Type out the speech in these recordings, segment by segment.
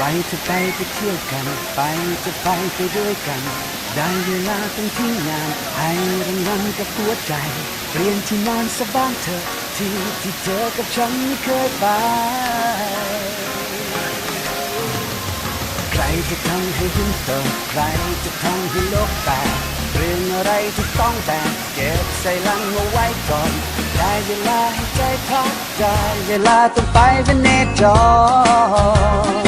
ไปจะไปไปเที่ยวกัน ไปจะไปไปด้วยกัน ได้เวลาต้องทิ้งาน ให้รางวัลกับหัวใจ เปลี่ยนที่นอนสบ้างเถอะที่ที่เธอกับฉันไม่เคยไป ใครจะทำให้หุ้นโตใครจะทำให้โลกแตกเรื่องอะไรที่ต้องแบกเก็บใส่ลังเอาไว้ก่อน ได้เวลาให้ใจพักได้เวลาต้องไปเป็นเนจร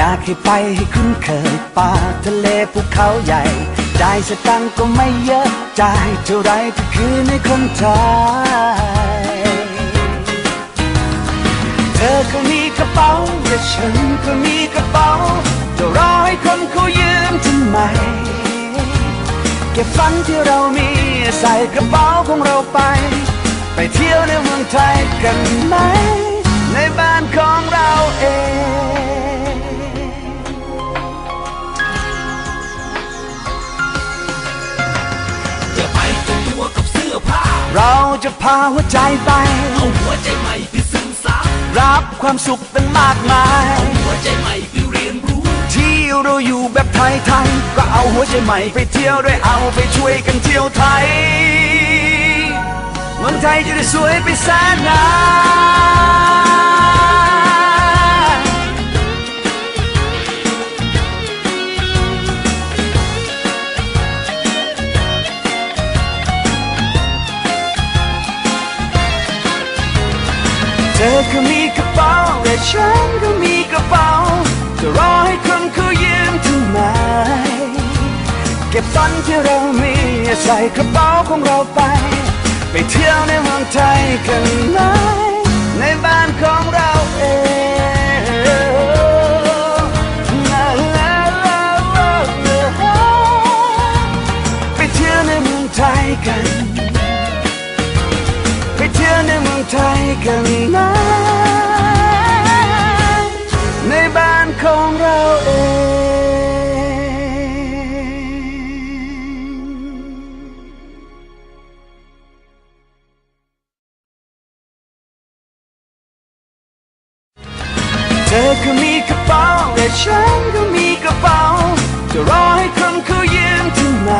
อยากให้ไปให้คุ้นเคยป่าทะเลภูเขาใหญ่จ่ายสตังก็ไม่เยอะจ่ายเท่าไรทุกคืนให้คนไทยเธอก็มีกระเป๋าแต่ฉันก็มีกระเป๋าจะรอให้คนเขายืมทำไมเก็บฝันที่เรามีใส่กระเป๋าของเราไป ไปเที่ยวในเมืองไทยกันไหมในบ้าน เราจะพาหัวใจไป เอาหัวใจใหม่ไปซึมซับรับความสุขตั้งมากมายหัวใจใหม่ไปเรียนรู้ ที่เราอยู่แบบไทยๆก็เอาหัวใจใหม่ไปเที่ยวด้วยเอาไปช่วยกันเที่ยวไทยเมืองไทยจะได้สวยไปแสนนาน เธอก็มีกระเป๋าและฉันก็มีกระเป๋าจะรอให้คนเขายืมทำไม เก็บฝันที่เรามีใส่กระเป๋าของเราไป ไปเที่ยวในเมืองไทยกันไหม ไทยกันนในบ้านของเราเองเธอก็มีกระเป๋าแต่ฉันก็มีกระเป๋าจะรอให้คนเขายืมทำไม